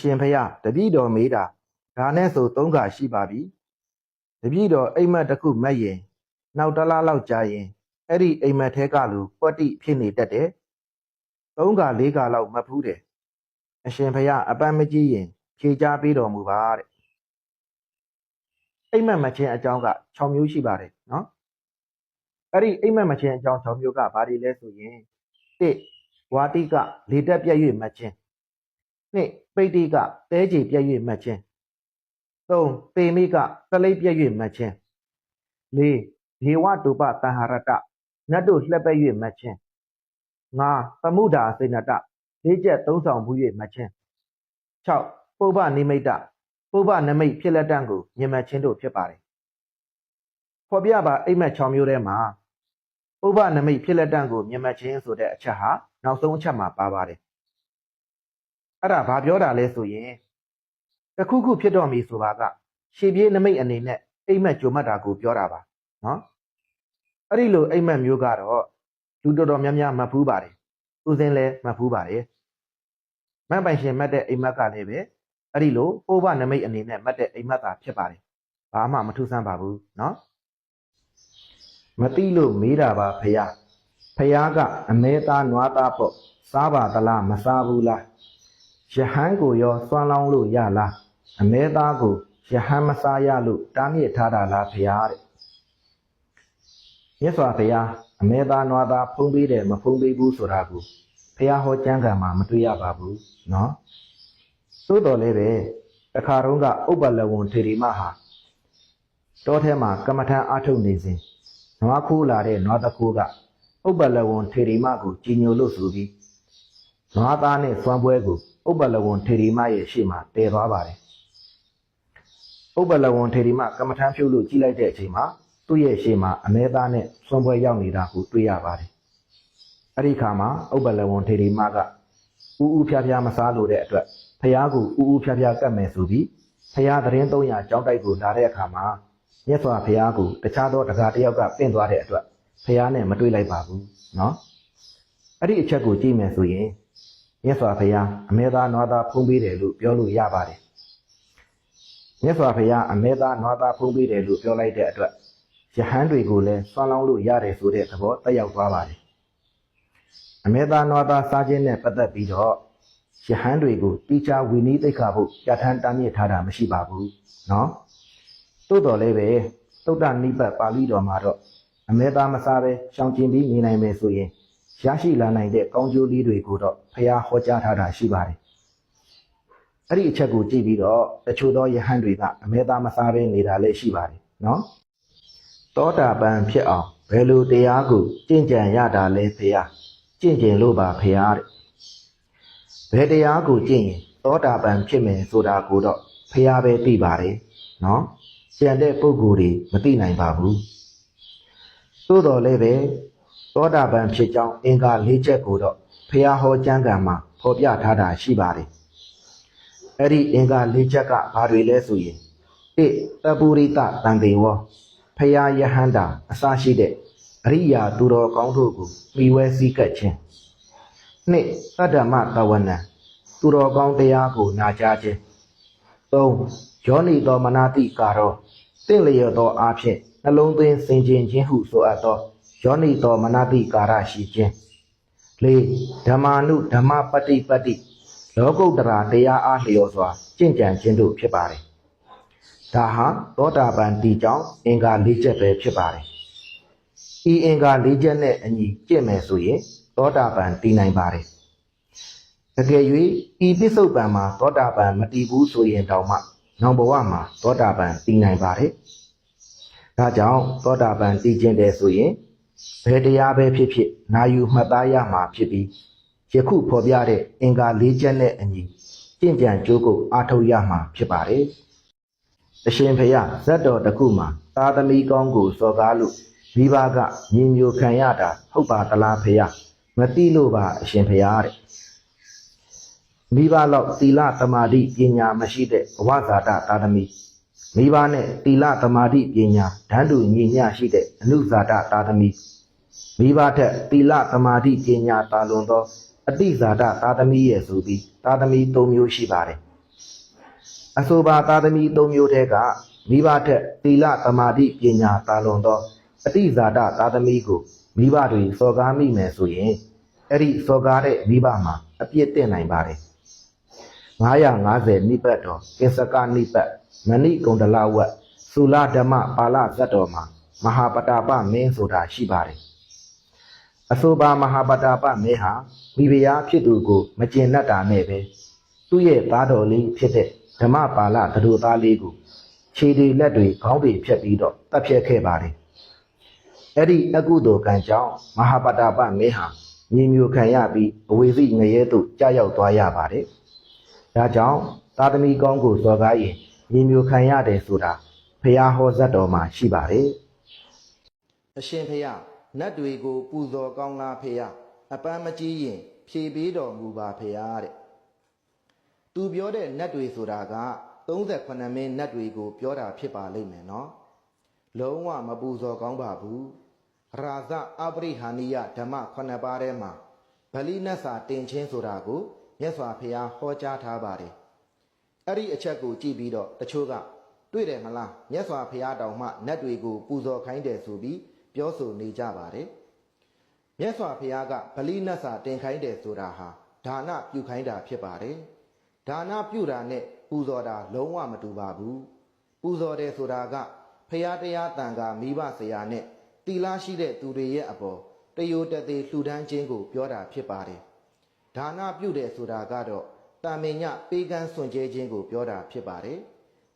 ရှင်ဖျားတပည့်တော်မေးတာဒါနဲ့ဆိုသုံးခါရှိပါပြီတပည့်တော်အိမ်မက်တစ်ခုမက်ရင် နောက်တစ်လားလောက်ကြာရင်အဲ့ဒီအိမ်မက်ထဲကလူပွက်တိဖြစ်နေတတ်တယ်သုံးခါလေးခါလောက်မတ်ဖူးတယ်အရှင်ဖျားအပန်းမကြီးရင် ဖြေချပေးတော်မူပါတဲ့အိမ်မက်မချင်းအကြောင်းက6မျိုးရှိပါတယ်နော်အဲ့ဒီအိမ်မက်မချင်းအကြောင်း6မျိုးကဘာတွေလဲဆိုရင်1ဝါတိကလေတက်ပြည့်၍မချင်း နှစ်ပိဋိကတဲကြေပြည့်၍မှတ်ခြင်းသုံးပေမိကသလိပ်ပြည့်၍မှတ်ခြင်းလေးဒေဝတုပတဟရတနတ်တို့လှက်ပက်၍မှတ်ခြင်းငါသမုဒ္ဒါစေနတလေးချက်သုံးဆောင်မှု၍မှတ်ခြင်း၆ပုဗ္ဗနိမိတ်တပုဗ္ဗနမိတ်ဖြစ်လက်တံကိုမြင်မှတ်ခြင်းတို့ဖြစ်ပါတယ်ဖော်ပြပါအိမ်မက်6မျိုးထဲမှာပုဗ္ဗနမိတ်ဖြစ်လက်တံကိုမြင်မှတ်ခြင်းဆိုတဲ့အချက်ဟာနောက်ဆုံးအချက်မှာပါပါတယ် အဲ့ဒါဘာပြောတာလဲဆိုရင်တစ်ခုခုဖြစ်တော့ပြီဆိုတာကရှေ့ပြေးနမိတ်အနေနဲ့အိမ်မက်ကြုံမှတ်တာကိုပြောတာပါနော်အဲ့ဒီလိုအိမ်မက်မျိုးကတော့လူတော်တော်များများမှတ်ဖူးပါတယ်သူစင်းလည်းမှတ်ဖူးပါတယ်မတ်ပိုင်ရှင်မှတ်တဲ့အိမ်မက်ကလည်းပဲအဲ့ဒီလိုပိုးဘနမိတ်အနေနဲ့မှတ်တဲ့အိမ်မက်သာဖြစ်ပါတယ်ဘာမှမထူးဆန်းပါဘူးနော်မတိလို့မေးတာပါဖះဖះကအမဲသားနွားသားပေါ့စားပါသလားမစားဘူးလား ယဟန်ကိုရောစွမ်းလောင်းလို့ရလားအမဲသားကိုယဟန်မစားရလို့တားမြစ်ထားတာလားဖရာတဲ့မြတ်စွာဘုရားအမဲသားနွားသားဖုံးပေးတယ်မဖုံးပေးဘူးဆိုတာကိုဖရာဟောကျမ်းဂန်မှာမတွေ့ရပါဘူးเนาะသို့တော်လည်းပဲတခါတုန်းကဥပ္ပလဝံထေရီမဟာတောထဲမှာကမ္မထံအားထုတ်နေစဉ်နွားခိုးလာတဲ့နွားတခိုးကဥပ္ပလဝံထေရီမကိုကြည်ညိုလို့ဆိုပြီး နွားသားနဲ့စွမ်းပွဲကို ဥပ္ပလဝံထေရီမရဲ့ရှေ့မှာတည်သွားပါတယ်ဥပ္ပလဝံထေရီမကမ္မထမ်းဖြုတ်လို့ကြီးလိုက်တဲ့အချိန်မှာသူ့ရဲ့ရှေ့မှာအမဲသားနဲ့စွမ်းပွဲရောက်နေတာကိုတွေ့ရပါတယ်အဲ့ဒီခါမှာဥပ္ပလဝံထေရီမကဥဥဖြားဖြားမစားလို့တဲ့အတွက်ဖះကိုဥဥဖြားဖြားကတ်မယ်ဆိုပြီးဖះသတင်း300ကြောင်းတိုက်ကိုလာတဲ့အခါမှာမြတ်စွာဘုရားကိုတခြားသောတရားတစ်ယောက်ကပင့်သွားတဲ့အတွက်ဖះနဲ့မတွေ့လိုက်ပါဘူးเนาะအဲ့ဒီအချက်ကိုကြည့်မယ်ဆိုရင် မြတ်စွာဘုရားအမေသားနွားသားဖုံးပေးတယ်လို့ပြောလို့ရပါတယ်မြတ်စွာဘုရားအမေသားနွားသားဖုံးပေးတယ်လို့ပြောလိုက်တဲ့အတွက်ယဟန်တွေကိုလည်းဆွမ်းလောင်းလို့ရတယ်ဆိုတဲ့သဘောတက်ရောက်သွားပါတယ်အမေသားနွားသားစားခြင်းနဲ့ပတ်သက်ပြီးတော့ယဟန်တွေကိုတိကျဝီနည်းသိက္ခာဖို့ပြဋ္ဌာန်းတားမြစ်ထားတာမရှိပါဘူးเนาะသို့တော်လည်းပဲသုတ္တနိပတ်ပါဠိတော်မှာတော့အမေသားမစားပဲရှောင်ကျင်ပြီးနေနိုင်မယ်ဆိုရင် ရရှိလာနိုင်တဲ့ကောင်းကျိုးလေးတွေကိုတော့ဖះဟောကြားထားတာရှိပါတယ်။အဲ့ဒီအချက်ကိုကြည့်ပြီးတော့တချို့သောယဟန်တွေကအမဲသားမစားဘဲနေတာလည်းရှိပါတယ်နော်။သောတာပန်ဖြစ်အောင်ဘယ်လိုတရားကိုကျင့်ကြံရတာလဲဖះကျင့်ကြံလို့ပါဖះတဲ့။ဘယ်တရားကိုကျင့်ရင်သောတာပန်ဖြစ်မယ်ဆိုတာကိုတော့ဖះပဲသိပါတယ်နော်။ကျန်တဲ့ပုဂ္ဂိုလ်တွေမသိနိုင်ပါဘူး။သို့တော်လည်းပဲ သောတာပန်ဖြစ်ကြောင်းအင်္ဂါ၄ချက်ကိုတော့ဖះဟောကျမ်းဂန်မှာဖော်ပြထားတာရှိပါတယ်။အဲ့ဒီအင်္ဂါ၄ချက်ကဘာတွေလဲဆိုရင်၁တပုရိတတန်တေဝဖះယဟန္တာအစရှိတဲ့အရိယာသူတော်ကောင်းတို့ကိုမိဝဲစည်းကပ်ခြင်း၂သတ္တမတဝနံသူတော်ကောင်းတရားကိုနာကြားခြင်း၃ယောနိတော်မနာတိကာရောတင့်လျော်သောအားဖြင့်နှလုံးသွင်းစင်ကြင်ခြင်းဟုဆိုအပ်သော ယောနိတော်မနတိကာရရှိခြင်းလေးဓမ္မာနုဓမ္မပฏิပတ္တိလောကုတ္တရာတရားအားလျော်စွာကျင့်ကြံခြင်းတို့ဖြစ်ပါတယ်ဒါဟာသောတာပန်တီကြောင့်အင်္ဂါ၄ချက်ပဲဖြစ်ပါတယ်ဤအင်္ဂါ၄ချက်နဲ့အညီကျင့်မယ်ဆိုရင်သောတာပန်တည်နိုင်ပါတယ်တကယ်၍ဤပစ္စုပန်မှာသောတာပန်မတည်ဘူးဆိုရင်တောင်မှနောင်ဘဝမှာသောတာပန်တည်နိုင်ပါတယ်ဒါကြောင့်သောတာပန်တည်ခြင်းတယ်ဆိုရင် ဘယ်တရားပဲဖြစ်ဖြစ်နာယူမှတ်သားရမှာဖြစ်ပြီးယခုဖော်ပြတဲ့အင်္ဂါ၄ချက်နဲ့အညီကျင့်ကြံကြိုးကိုအားထုတ်ရမှာဖြစ်ပါတယ်။အရှင်ဖေယဇတ်တော်တစ်ခုမှာသာသမီကောင်းကိုစော်ကားလို့မိဘကမြင်မျိုးခံရတာဟုတ်ပါသလားဖေယမသိလို့ပါအရှင်ဖေယတဲ့မိဘလောက်သီလသမာဓိပညာမရှိတဲ့ဘဝဇာတသာသမီ မိဘနဲ့သီလသမာဓိပညာဓာတ်တူညီမျှရှိတဲ့အနုဇာတသာသမီမိဘထက်သီလသမာဓိပညာတာလွန်သောအတိဇာတသာသမီရဲ့ဆိုပြီးသာသမီ၃မျိုးရှိပါတယ်အဆိုပါသာသမီသုံးမျိုးတည်းကမိဘထက်သီလသမာဓိပညာတာလွန်သောအတိဇာတသာသမီကိုမိဘတွေစော်ကားမိမယ်ဆိုရင်အဲ့ဒီစော်ကားတဲ့မိဘမှာအပြစ်တင်နိုင်ပါတယ် 950နိပတ်တော်ကိစ္စကနိပတ်မဏိကုံတလဝတ်သုလဓမ္မပါဠဇတ်တော်မှာမဟာပတာပမင်းဆိုတာရှိပါတယ်အဆိုပါမဟာပတာပမင်းဟာမိဖုရားဖြစ်သူကိုမကျင်တတ်တာနဲ့ပဲသူ့ရဲ့သားတော်လေးဖြစ်တဲ့ဓမ္မပါဠသတို့သားလေးကိုခြေတွေလက်တွေခေါင်းတွေဖြတ်ပြီးတော့တပ်ဖြတ်ခဲ့ပါတယ်အဲ့ဒီအကုသိုလ်ကံကြောင့်မဟာပတာပမင်းဟာမြေမျိုးခံရပြီးအဝေစီငရဲသို့ကြာရောက်သွားရပါတယ် ဒါကြောင့်သာသမီကောင်းကိုစော်ကားရင်မြေမျိုးခံရတယ်ဆိုတာဖះဟောဇတ်တော်မှာရှိပါတယ်အရှင်ဖះနတ်တွေကိုပူဇော်ကောင်းလားဖះအပန်းမကြီးရင် ဖြေပေးတော်မူပါဖះတဲ့သူပြောတဲ့နတ်တွေဆိုတာက38မင်းနတ်တွေကိုပြောတာဖြစ်ပါလိမ့်မယ်နော်လုံးဝမပူဇော်ကောင်းပါဘူးရာဇအပရိဟာနိယဓမ္မ9ပါးထဲမှာဗလိနတ်စာတင်ချင်းဆိုတာကို မြတ်စွာဘုရားဟောကြားထားပါတယ်အဲ့ဒီအချက်ကိုကြည့်ပြီးတော့တချို့ကတွေ့တယ်မလားမြတ်စွာဘုရားတောင်မှနတ်တွေကိုပူဇော်ခိုင်းတယ်ဆိုပြီးပြောဆိုနေကြပါတယ်မြတ်စွာဘုရားကဗလိနတ်စာတင်ခိုင်းတယ်ဆိုတာဟာဒါနပြုခိုင်းတာဖြစ်ပါတယ်ဒါနပြုတာနဲ့ပူဇော်တာလုံးဝမတူပါဘူးပူဇော်တယ်ဆိုတာကဖရာတရားတန်ခါမိဘဆရာနဲ့တီလာရှိတဲ့သူတွေရဲ့အပေါ်တယိုတသေးလှူဒန်းခြင်းကိုပြောတာဖြစ်ပါတယ် ဒါနပြုတယ်ဆိုတာကတော့တာမင်ညပေးကမ်းစွန့်ကြဲခြင်းကိုပြောတာဖြစ်ပါတယ်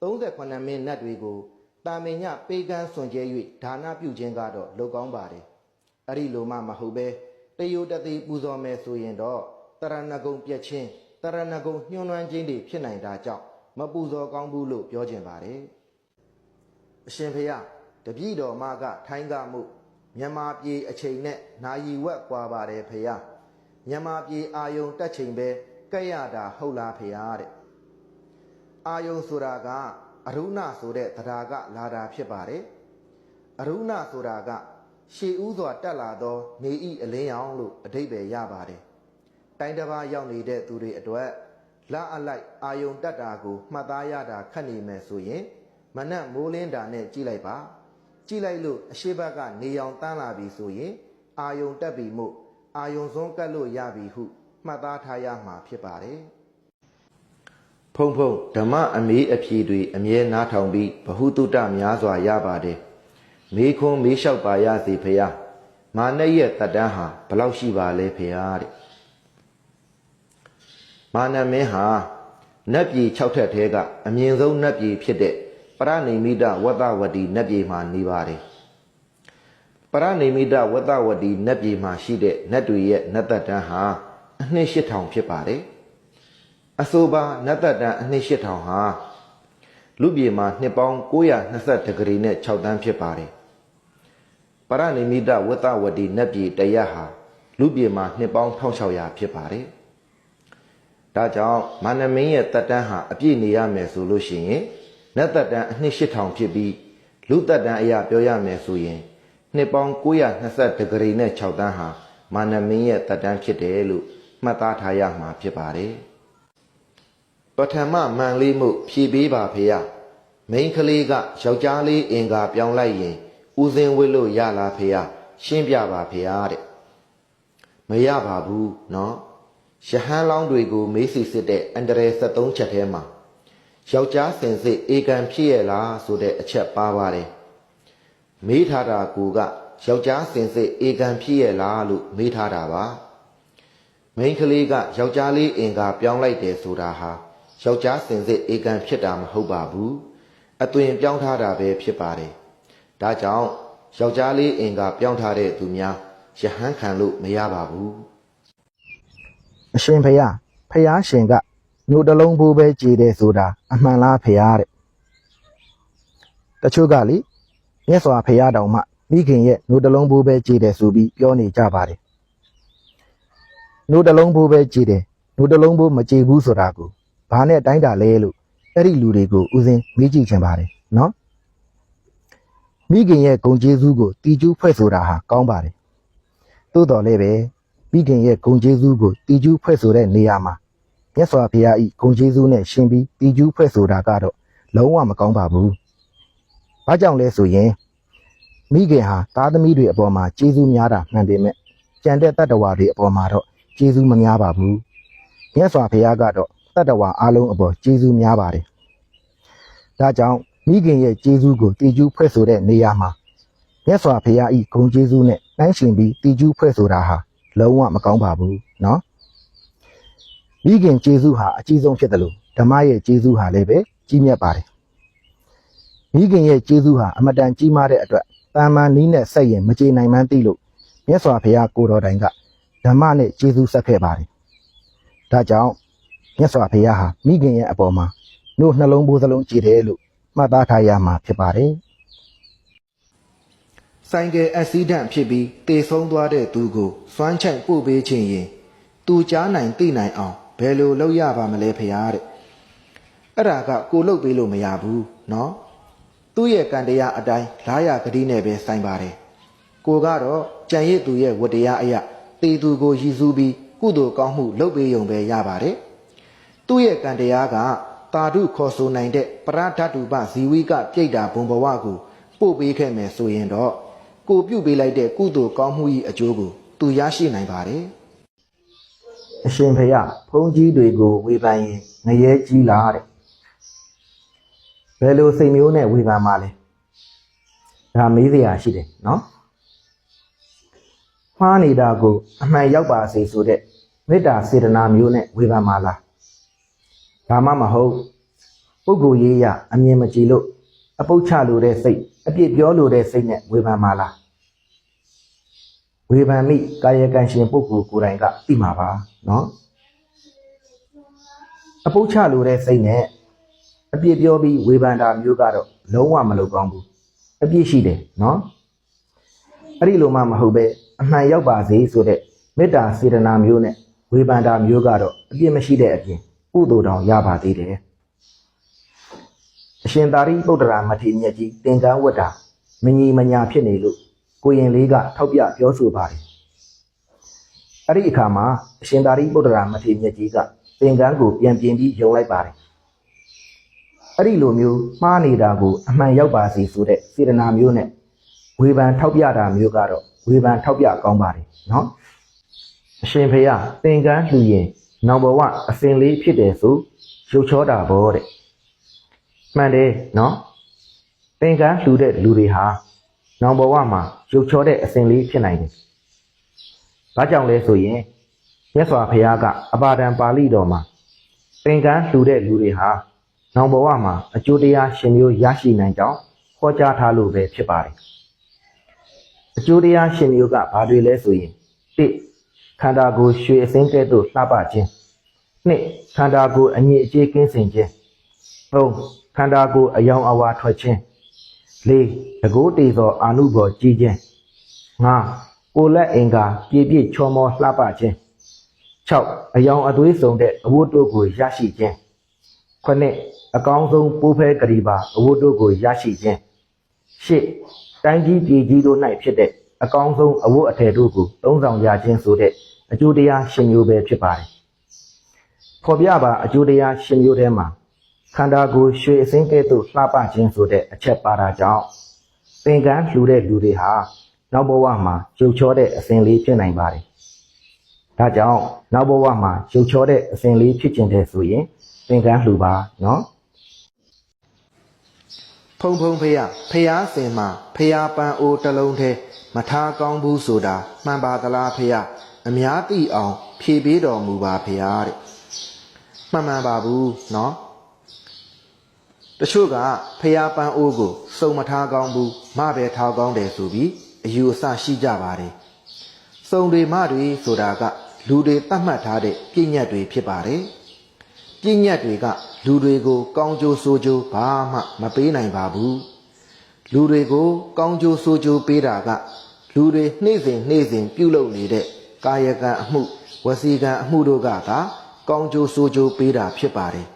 38မိနစ်တွေကိုတာမင်ညပေးကမ်းစွန့်ကြဲ၍ဒါနပြုခြင်းကတော့လုပ်ကောင်းပါတယ်အဲ့ဒီလိုမှမဟုတ်ပဲတယိုတသေးပူဇော်မယ်ဆိုရင်တော့တရဏဂုံပြက်ချင်းတရဏဂုံညှိုးနှွမ်းခြင်းတွေဖြစ်နိုင်တာကြောင့်မပူဇော်ကောင်းဘူးလို့ပြောခြင်းပါတယ်အရှင်ဖေယတပည့်တော်မကထိုင်းကမှုမြန်မာပြည်အချိန်နဲ့နာယီဝက်ကွာပါတယ်ဖေယ မြန်မာပြည်အာယုံတက်ချိန်ပဲကဲ့ရတာဟုတ်လားဖေယတဲ့အာယုံဆိုတာကအရုဏဆိုတဲ့တရားကလာတာဖြစ်ပါတယ်အရုဏဆိုတာကရှေးဥစွာတက်လာသောနေဤအလင်းရောင်လို့အဓိပ္ပာယ်ရပါတယ်တိုင်းတစ်ပါးရောက်နေတဲ့သူတွေအတွက်လာအလိုက်အာယုံတက်တာကိုမှတ်သားရတာခက်နေမယ်ဆိုရင်မနက်မိုးလင်းတာနဲ့ကြည့်လိုက်ပါကြည့်လိုက်လို့အရှိဘက်ကနေရောင်တန်းလာပြီဆိုရင်အာယုံတက်ပြီမို့ အာယုံစွန်းကတ်လို့ရပြီဟုမှတ်သားထားရမှာဖြစ်ပါတယ်ဖုံဖုံဓမ္မအမေးအဖြေတွေအမြဲနားထောင်ပြီးဘ ഹു တုတများစွာရပါတယ်မေခွန်းမေးလျှောက်ပါရစေဖေယမာနရဲ့တတန်းဟာဘလောက်ရှိပါလဲဖေယတဲ့မာနမင်းဟာနတ်ပြည်6ထက်ထဲကအမြင့်ဆုံးနတ်ပြည်ဖြစ်တဲ့ပရဏိမိတဝတ္တဝတီနတ်ပြည်မှာနေပါတယ် ပရဏိမိတဝတ္တဝတီနတ်ပြည်မှာရှိတဲ့နတ်တွေရဲ့နတ်သက်တန်းဟာအနှစ်8000ဖြစ်ပါတယ်အဆိုပါနတ်သက်တန်းအနှစ်8000ဟာလူပြည်မှာနှစ်ပေါင်း920ဒီဂရီနဲ့6တန်းဖြစ်ပါတယ်ပရဏိမိတဝတ္တဝတီနတ်ပြည်တရက်ဟာလူပြည်မှာနှစ်ပေါင်း1600ဖြစ်ပါတယ်ဒါကြောင့်မန္တမင်းရဲ့တက်တန်းဟာအပြည့်နေရမယ်ဆိုလို့ရှိရင်နတ်တက်တန်းအနှစ်8000ဖြစ်ပြီးလူတက်တန်းအရာပြောရမယ်ဆိုရင် နှစ်ပေါင်း920ဒီဂရီနဲ့6တန်းဟာမန္တမင်းရဲ့တက်တန်းဖြစ်တယ်လို့မှတ်သားထားရမှာဖြစ်ပါတယ်ပထမမန်လေးမှုဖြည်ပေးပါဖေရမိန်းကလေးကယောက်ျားလေးအင်္ကာပြောင်းလိုက်ရင်ဦးစင်းဝစ်လို့ရလားဖေရရှင်းပြပါဖေရတဲ့မရပါဘူးเนาะရဟန်းလောင်းတွေကိုမေးစီစစ်တဲ့အန္တရာယ်73ချက်ထဲမှာယောက်ျားစင်စစ်အေကံဖြစ်ရလားဆိုတဲ့အချက်ပါပါတယ် မေးထားတာကူကယောက်ျားစင်စစ်အေကံဖြစ်ရလားလို့မေးထားတာပါမိန်းကလေးကယောက်ျားလေးအင်္ကာပြောင်းလိုက်တယ်ဆိုတာဟာယောက်ျားစင်စစ်အေကံဖြစ်တာမဟုတ်ပါဘူးအသွင်ပြောင်းထားတာပဲဖြစ်ပါတယ်ဒါကြောင့်ယောက်ျားလေးအင်္ကာပြောင်းထားတဲ့သူများယဟန်ခံလို့မရပါဘူးအရှင်ဖယားဖယားရှင်ကမြို့တလုံးဘူးပဲကြည်တယ်ဆိုတာအမှန်လားဖယားတဲ့တချို့ကလေ မြတ်စွာဘုရားတောင်မှမိခင်ရဲ့မြို့တလုံးဘူးပဲကြည်တယ်ဆိုပြီးပြောနေကြပါတယ်မြို့တလုံးဘူးပဲကြည်တယ်မြို့တလုံးဘူးမကြည်ဘူးဆိုတာကိုဘာနဲ့တိုင်းတာလဲလို့အဲ့ဒီလူတွေကိုဥစဉ်မေးကြည့်ချင်ပါတယ်နော်မိခင်ရဲ့ဂုံကျေးဇူးကိုတီကျူးဖွဲ့ဆိုတာဟာကောင်းပါတယ်သို့တော်လည်းပဲမိခင်ရဲ့ဂုံကျေးဇူးကိုတီကျူးဖွဲ့ဆိုတဲ့နေရာမှာမြမြတ်စွာဘုရားဤဂုံကျေးဇူးနဲ့ရှင်ပြီးတီကျူးဖွဲ့ဆိုတာကတော့လုံးဝမကောင်းပါဘူး။ဘာကြောင့်လဲဆိုရင် မိခင်ဟာသားသမီးတွေအပေါ်မှာကျေးဇူးများတာမှန်ပေမဲ့ကြံတဲ့တတ္တဝါတွေအပေါ်မှာတော့ကျေးဇူးမများပါဘူး။မြတ်စွာဘုရားကတော့တတ္တဝါအလုံးအပေါ်ကျေးဇူးများပါတယ်။ဒါကြောင့်မိခင်ရဲ့ကျေးဇူးကိုတီကျူးဖွဲ့ဆိုတဲ့နေရာမှာမြတ်စွာဘုရားဤဂုံကျေးဇူးနဲ့နှိုင်းရှင်ပြီးတီကျူးဖွဲ့ဆိုတာဟာလုံးဝမကောင်းပါဘူးနော်။မိခင်ကျေးဇူးဟာအကြီးဆုံးဖြစ်တယ်လို့ဓမ္မရဲ့ကျေးဇူးဟာလည်းပဲကြီးမြတ်ပါတယ်။မိခင်ရဲ့ကျေးဇူးဟာအမတန်ကြီးမားတဲ့အတွက် တာမန်နီးနဲ့ဆက်ရင်မကြေနိုင်မှန်းသိလို့မြတ်စွာဘုရားကိုတော်တိုင်ကဓမ္မနဲ့ကျေးဇူးဆက်ခဲ့ပါတယ်။ဒါကြောင့်မြတ်စွာဘုရားဟာမိခင်ရဲ့အပေါ်မှာတို့နှလုံးပိုးစလုံးကြည်တယ်လို့မှတ်သားထားရမှာဖြစ်ပါတယ်။ဆိုင်ကယ်အက်ဆီဒန့်ဖြစ်ပြီးတေဆုံးသွားတဲ့သူကိုစွမ်းချိုက်ပို့ပေးခြင်းရင်သူကြားနိုင်သိနိုင်အောင်ဘယ်လိုလုပ်ရပါမလဲဖရားတဲ့။အဲ့ဒါကကိုလုပ်ပေးလို့မရဘူးနော်။ သူ့ရဲ့ကံတရားအတိုင်းလားရဂတိနဲ့ပဲဆိုင်ပါတယ်။ကိုကတော့ကြံရစ်သူရဲ့ဝတ္တရားအရာတေသူကိုရည်စူးပြီးကုသိုလ်ကောင်းမှုလုပ်ပေးရုံပဲရပါတယ်။သူ့ရဲ့ကံတရားကတာဓုခေါ်ဆိုနိုင်တဲ့ပရဓတုပဇီဝိကပြိတ္တာဘုံဘဝကိုပို့ပေးခဲ့မယ်ဆိုရင်တော့ကိုပြုတ်ပေးလိုက်တဲ့ကုသိုလ်ကောင်းမှု၏အကျိုးကိုသူရရှိနိုင်ပါတယ်။အရှင်ဖေယဘုန်းကြီးတွေကိုဝေဖန်ရင်ငရဲကြီးလားတဲ့။ ဘယ်လိုစိတ်မျိုးနဲ့ဝေဖန်မှလဲ။ဒါမေးစရာရှိတယ်နော်။မှားနေတာကိုအမှန်ရောက်ပါစေဆိုတဲ့မေတ္တာစေတနာမျိုးနဲ့ဝေဖန်မှလား။ဒါမှမဟုတ်ပုဂ္ဂိုလ်ရေးရအမြင်မကြည်လို့အပုတ်ချလိုတဲ့စိတ်အပြစ်ပြောလိုတဲ့စိတ်နဲ့ဝေဖန်မှလားဝေဖန်မိကာယကံရှင်ပုဂ္ဂိုလ်ကိုယ်တိုင်ကသိမှာပါနော်အပုတ်ချလိုတဲ့စိတ်နဲ့ အပြစ်ပြောပြီးဝေဖန်တာမျိုးကတော့လုံးဝမလုပ်ကောင်းဘူးအပြစ်ရှိတယ်နော်အဲ့ဒီလိုမှမဟုတ်ပဲအမှန်ရောက်ပါစေဆိုတဲ့မေတ္တာစေတနာမျိုးနဲ့ဝေဖန်တာမျိုးကတော့အပြစ်မရှိတဲ့အပြင်ကုသိုလ်တောင်ရပါသေးတယ်အရှင်သာရိပုတ္တရာမထေရမြတ်ကြီးသင်္ကန်းဝတ်တာမညီမညာဖြစ်နေလို့ကိုရင်လေးကထောက်ပြပြောဆိုပါတယ်အဲ့ဒီအခါမှာအရှင်သာရိပုတ္တရာမထေရမြတ်ကြီးကသင်္ကန်းကိုပြန်ပြင်ပြီးယုံလိုက်ပါတယ် အဲ့ဒီလိုမျိုးမှားနေတာကိုအမှန်ရောက်ပါစေဆိုတဲ့စေတနာမျိုးနဲ့ဝေဖန်ထောက်ပြတာမျိုးကတော့ဝေဖန်ထောက်ပြကောင်းပါတယ်နော်အရှင်ဖေယသင်္ကန်းလှူရင်နောက်ဘဝအစဉ်လေးဖြစ်တယ်ဆိုရုပ်ချောတာဘောတဲ့မှန်တယ်နော်သင်္ကန်းလှူတဲ့လူတွေဟာနောင်ဘဝမှာရုပ်ချောတဲ့အစဉ်လေးဖြစ်နိုင်တယ်။ဘာကြောင့်လဲဆိုရင်မြတ်စွာဘုရားကအပါဒံပါဠိတော်မှာသင်္ကန်းလှူတဲ့လူတွေဟာ နောင်ဘဝမှာအကျိုးတရားရှင်မျိုးရရှိနိုင်ကြောင်းဟောကြားထားလို့ပဲဖြစ်ပါတယ်။အကျိုးတရားရှင်မျိုးကဘာတွေလဲဆိုရင်၁ခန္ဓာကိုယ်ရွှေအစင်းကဲ့သို့လှပခြင်း၂ခန္ဓာကိုယ်အငြိအကျေးကင်းစင်ခြင်း၃ခန္ဓာကိုယ်အယောင်အဝါထွက်ခြင်း၄တကိုးတေသောအာနုဘော်ကြီးခြင်း၅ကိုယ်လက်အင်္ကာပြည့်ပြည့်ချောမောလှပခြင်း၆အယောင်အသွေးစုံတဲ့အဝတ်တို့ကိုရရှိခြင်း9 အကောင်းဆုံးပိုးဖဲကလေးပါအဝတ်တို့ကိုရရှိခြင်း၈တိုင်းကြီးပြည်ကြီးတို့၌ဖြစ်တဲ့အကောင်းဆုံးအဝတ်အထည်တို့ကိုသုံးဆောင်ရခြင်းဆိုတဲ့အကျိုးတရားရှင်မျိုးပဲဖြစ်ပါတယ်ဖော်ပြပါအကျိုးတရားရှင်မျိုးထဲမှာခန္ဓာကိုယ်ရွှေအစင်းကဲ့သို့လှပခြင်းဆိုတဲ့အချက်ပါတာကြောင့်သင်္ကန်းလှူတဲ့လူတွေဟာနောက်ဘဝမှာရုပ်ချောတဲ့အစဉ်လေးဖြစ်နိုင်ပါတယ်။ဒါကြောင့်နောက်ဘဝမှာရုပ်ချောတဲ့အစဉ်လေးဖြစ်ကျင်တဲ့ဆိုရင်သင်္ကန်းလှူပါနော်။ ဖုံဖုံဖះဖះစင်မှာဖះပန်းအိုးတစ်လုံးထဲမထားကောင်းဘူးဆိုတာမှန်ပါသလားဖះအများသိအောင် ဖြေပေးတော်မူပါဖះတဲ့။မှန်မှန်ပါဘူးနော်။တချို့ကဖျားပန်းအိုးကိုစုံမထားကောင်းဘူးမပဲထားကောင်းတယ်ဆိုပြီးအယူအဆရှိကြပါတယ်စုံတွေမတွေဆိုတာက လူတွေတတ်မှတ်ထားတဲ့ပြည့်ညတ်တွေဖြစ်ပါတယ် ပြည့်ညတ်တွေကလူတွေကို ကောင်းကျိုးဆိုးကျိုးဘာမှမပေးနိုင်ပါဘူးလူတွေကို ကောင်းကျိုးဆိုးကျိုးပေးတာက လူတွေနှိမ့်စဉ်နှိမ့်စဉ်ပြုလုပ်နေတဲ့ကာယကံအမှုဝစီကံအမှုတို့ကသာကောင်းကျိုးဆိုးကျိုးပေးတာဖြစ်ပါတယ်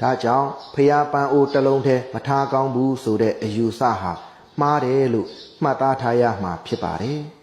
ဒါကြောင့်ဖျားပန်းအိုးတစ်လုံးထဲမထားကောင်းဘူးဆိုတဲ့အယူဆဟာမှားတယ်လို့မှတ်သားထားရမှာဖြစ်ပါတယ်။